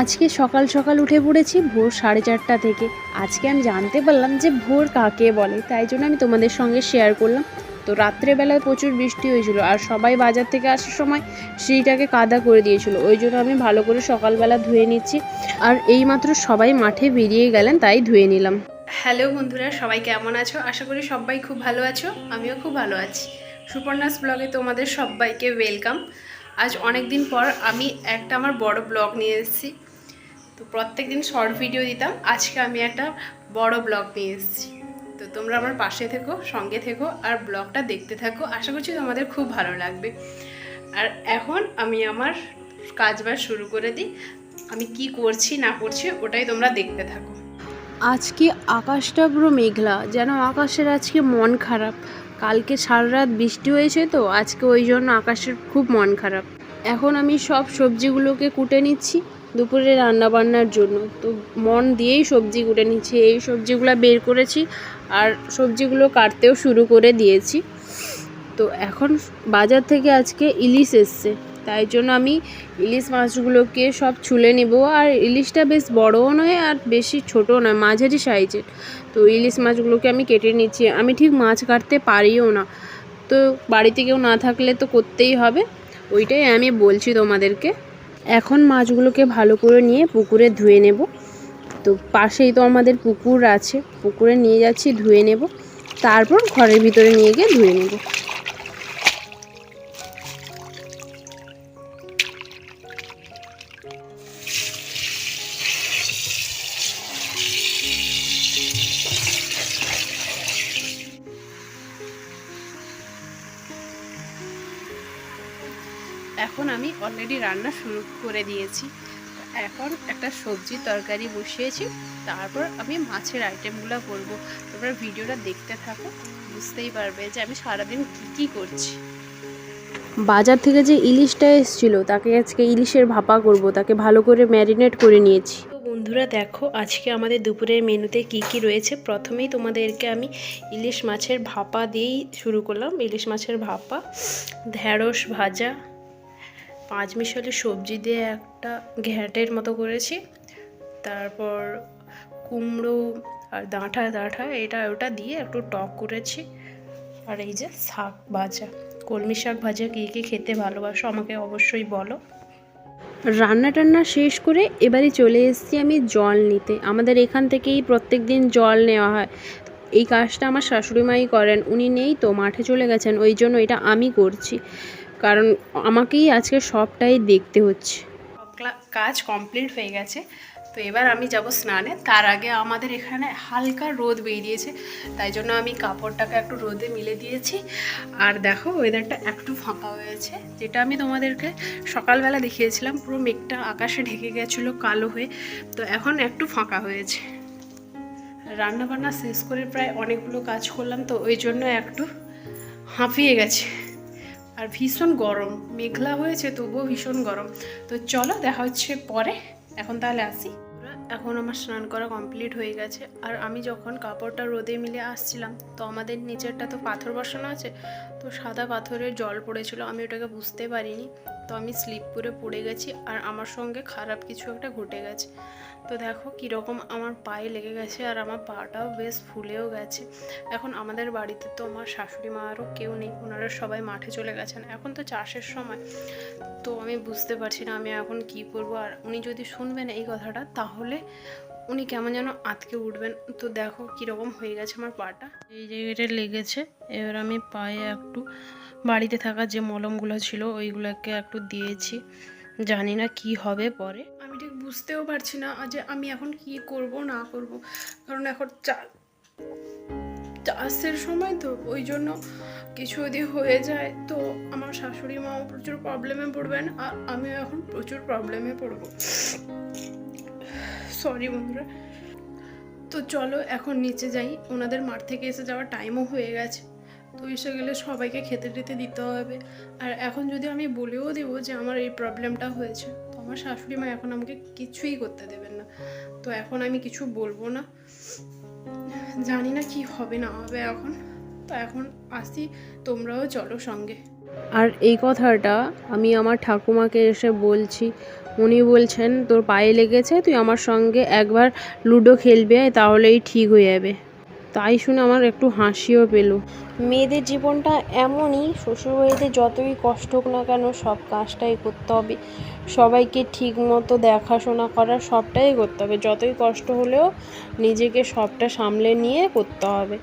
আজকে সকাল সকাল উঠে পড়েছি ভোর সাড়ে চারটা থেকে। আজকে আমি জানতে পারলাম যে ভোর কাকে বলে, তাই জন্য আমি তোমাদের সঙ্গে শেয়ার করলাম। তো রাত্রেবেলায় প্রচুর বৃষ্টি হয়েছিল আর সবাই বাজার থেকে আসার সময় সিঁড়িটাকে কাদা করে দিয়েছিল। ওই জন্য আমি ভালো করে সকালবেলা ধুয়ে নিচ্ছি। আর এইমাত্র সবাই মাঠে বেরিয়ে গেলেন, তাই ধুয়ে নিলাম। হ্যালো বন্ধুরা, সবাই কেমন আছো? আশা করি সবাই খুব ভালো আছো, আমিও খুব ভালো আছি। সুপর্ণাস ব্লগে তোমাদের সবাইকে ওয়েলকাম আজ অনেক দিন পর আমি একটা আমার বড় ব্লগ নিয়ে এসেছি। তো প্রত্যেক দিন শর্ট ভিডিও দিতাম। আজকে আমি একটা বড় ব্লগ নিয়ে এসেছি। তো তোমরা আমার পাশে থেকো, সঙ্গে থেকো আর ব্লগটা দেখতে থাকো। আশা করছি তোমাদের খুব ভালো লাগবে। আর এখন আমি আমার কাজবাজ শুরু করে দিই। আমি কি করছি, না করছি, ওটাই তোমরা দেখতে থাকো। আজকে আকাশটা পুরো মেঘলা, যেন আকাশের আজকে মন খারাপ। কালকে সারা রাত বৃষ্টি হয়েছে তো, আজকে ওই জন্য আকাশের খুব মন খারাপ। এখন আমি সব সবজিগুলোকে কুটে নিচ্ছি। দুপুরে রান্না বান্নার জন্য। তো মন দিয়েই সবজি কুটে নিচ্ছি। এই সবজিগুলো বের করেছি আর সবজিগুলো কাটতেও শুরু করে দিয়েছি। তো এখন বাজার থেকে আজকে ইলিশ এসছে। তাই জন্য আমি ইলিশ মাছগুলোকে সব ছুলে নেব। আর ইলিশটা বেশ বড়ও নয় আর বেশি ছোটও নয়, মাঝারি সাইজের। তো ইলিশ মাছগুলোকে আমি কেটে নিচ্ছি। আমি ঠিক মাছ কাটতে পারিও না। তো বাড়িতে কেউ না থাকলে তো করতেই হবে। ওইটাই আমি বলছি তোমাদেরকে। এখন মাছগুলোকে ভালো করে নিয়ে পুকুরে ধুয়ে নেব। তো পাশেই তো আমাদের পুকুর আছে, পুকুরে নিয়ে যাচ্ছি, ধুয়ে নেব। তারপর ঘরের ভিতরে নিয়ে গিয়ে ধুয়ে নেব। এখন আমি অলরেডি রান্না শুরু করে দিয়েছি। এখন একটা সবজি তরকারি বসিয়েছি তারপর আমি মাছের আইটেমগুলো করব। তোমরা ভিডিওটা দেখতে থাকো বুঝতেই পারবে যে আমি সারাদিন কী কী করছি। বাজার থেকে যে ইলিশটা এসেছিল তাকে আজকে ইলিশের ভাপা করব তাকে ভালো করে ম্যারিনেট করে নিয়েছি। তো বন্ধুরা দেখো আজকে আমাদের দুপুরের মেনুতে কি কি রয়েছে? প্রথমেই তোমাদেরকে আমি ইলিশ মাছের ভাপা দিয়েই শুরু করলাম। ইলিশ মাছের ভাপা ঢ্যাঁড়স ভাজা পাঁচ মিশালি সবজি দিয়ে একটা ঘ্যাটের মতো করেছি। তারপর কুমড়ো আর ডাঁটা ডাঁটা এটা, ওটা দিয়ে একটু টক করেছি। আর এই যে শাক ভাজা, কলমি শাক ভাজা কে কে খেতে ভালোবাসো আমাকে অবশ্যই বলো। রান্না টান্না শেষ করে এবারে চলে এসেছি আমি জল নিতে। আমাদের এখান থেকেই প্রত্যেক দিন জল নেওয়া হয়। এই কাজটা আমার শাশুড়ি মাই করেন, উনি নেই তো মাঠে চলে গেছেন, ওই জন্য এটা আমি করছি। কারণ আমাকেই আজকে সবটাই দেখতে হচ্ছে। কাজ কমপ্লিট হয়ে গেছে। তো এবার আমি যাব স্নানে। তার আগে আমাদের এখানে হালকা রোদ বেরিয়েছে, তাই জন্য আমি কাপড়টাকে একটু রোদে মিলে দিয়েছি। আর দেখো ওয়েদারটা একটু ফাঁকা হয়েছে, যেটা আমি তোমাদেরকে সকালবেলা দেখিয়েছিলাম। পুরো মেঘটা আকাশে ঢেকে গেছিল কালো হয়ে, তো এখন একটু ফাঁকা হয়েছে। রান্না বান্না শেষ করে প্রায় অনেকগুলো কাজ করলাম, তো ওই জন্য একটু হাঁপিয়ে গেছে। আর ভীষণ গরম, মেঘলা হয়েছে তবুও ভীষণ গরম। তো চলো দেখা হচ্ছে পরে, এখন তাহলে আসি। এখন আমার স্নান করা কমপ্লিট হয়ে গেছে, আর আমি যখন কাপড়টা রোদে মিলে আসছিলাম, তো আমাদের নিচেরটা তো পাথর বসানো আছে, তো সাদা পাথরের জল পড়েছিল, আমি ওটাকে বুঝতে পারিনি। তো আমি স্লিপ করে পড়ে গেছি, আর আমার সঙ্গে খারাপ কিছু একটা ঘটে গেছে। তো দেখো কীরকম আমার পায়ে লেগে গেছে আর আমার পাটাও বেশ ফুলেও গেছে। এখন আমাদের বাড়িতে তো আমার শাশুড়ি মা আরও কেউ নেই, ওনারা সবাই মাঠে চলে গেছেন। এখন তো চাষের সময়, তো আমি বুঝতে পারছি না আমি এখন কি করব। আর উনি যদি শুনবেন এই কথাটা, তাহলে উনি কেমন যেন আতকে উঠবেন। তো দেখো কীরকম হয়ে গেছে আমার পাটা। এই জায়গাটা লেগেছে, এবার আমি পায়ে একটু বাড়িতে থাকা যে মলমগুলো ছিল, ওইগুলোকে একটু দিয়েছি। জানি না কি হবে পরে। আমি ঠিক বুঝতেও পারছি না যে আমি এখন কি করব, না করব। কারণ এখন চা, চাষের সময় তো ওই জন্য কিছু যদি হয়ে যায় তো আমার শাশুড়ি মাও প্রচুর প্রবলেমে পড়বেন আর আমিও এখন প্রচুর প্রবলেমে পড়ব। সরি বন্ধুরা। তো চলো এখন নিচে যাই। ওনাদের মাঠ থেকে এসে যাওয়ার টাইমও হয়ে গেছে। তো এসে গেলে সবাইকে খেতে টেতে দিতে হবে। আর এখন যদি আমি বলেও দেবো যে আমার এই প্রবলেমটা হয়েছে আমার শাশুড়ি মা এখন আমাকে কিছুই করতে দেবেন না। তো এখন আমি কিছু বলব না। জানি না কি হবে, না হবে এখন। তো এখন আসি, তোমরাও চলো সঙ্গে। আর এই কথাটা আমি আমার ঠাকুমাকে এসে বলছি। উনি বলছেন, তোর পায়ে লেগেছে, তুই আমার সঙ্গে একবার লুডো খেলবি, তাহলেই ঠিক হয়ে যাবে। তাই শুনে আমার একটু হাসিও পেল। মেয়েদের জীবনটা এমনই শ্বশুরবাড়িতে যতই কষ্ট হোক না কেন সব কাজটাই করতে হবে। সবাইকে ঠিক মতো দেখাশোনা করা সবটাই করতে হবে। যতই কষ্ট হলেও নিজেকে সবটা সামলে নিয়ে করতে হবে।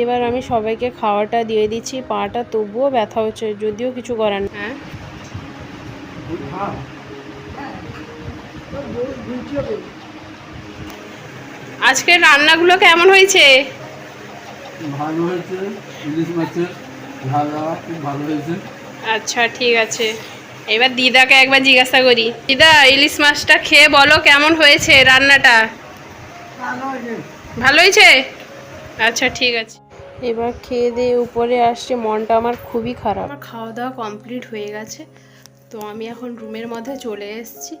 এবার আমি সবাইকে খাওয়াটা দিয়ে দিচ্ছি পাটা তবুও ব্যথা হচ্ছে যদিও কিছু করার হ্যাঁ? আজকের রান্নাগুলো কেমন হয়েছে? ভালো হয়েছে ইলিশ মাছের ঝালা খুব ভালো হয়েছে। আচ্ছা ঠিক আছে। এবার দিদাকে একবার জিজ্ঞাসা করি। দিদা ইলিশ মাছটা খেয়ে বলো কেমন হয়েছে রান্নাটা? ভালো হয়েছে। আচ্ছা ঠিক আছে। এবার খেয়ে দিয়ে উপরে আসছে মনটা আমার খুবই খারাপ। আমার খাওয়া দাওয়া কমপ্লিট হয়ে গেছে তো আমি এখন রুমের মধ্যে চলে এসেছি।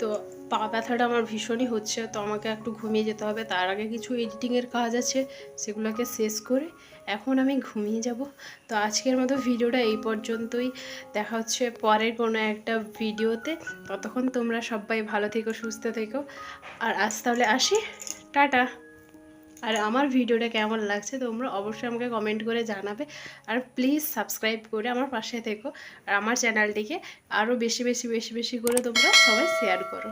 তো পা ব্যথাটা আমার ভীষণই হচ্ছে, তো আমাকে একটু ঘুমিয়ে যেতে হবে। তার আগে কিছু এডিটিংয়ের কাজ আছে, সেগুলোকে শেষ করে এখন আমি ঘুমিয়ে যাব। তো আজকের মতো ভিডিওটা এই পর্যন্তই। দেখা হচ্ছে পরের কোনো একটা ভিডিওতে। ততক্ষণ তোমরা সবাই ভালো থেকো, সুস্থ থেকো। আর আজ তাহলে আসি। টাটা! আর আমার ভিডিওটা কেমন লাগছে তোমরা অবশ্যই আমাকে কমেন্ট করে জানাবে। আর প্লিজ সাবস্ক্রাইব করে আমার পাশে থেকো। আর আমার চ্যানেলটিকে আরও বেশি বেশি বেশি বেশি করে তোমরা সবাই শেয়ার করো।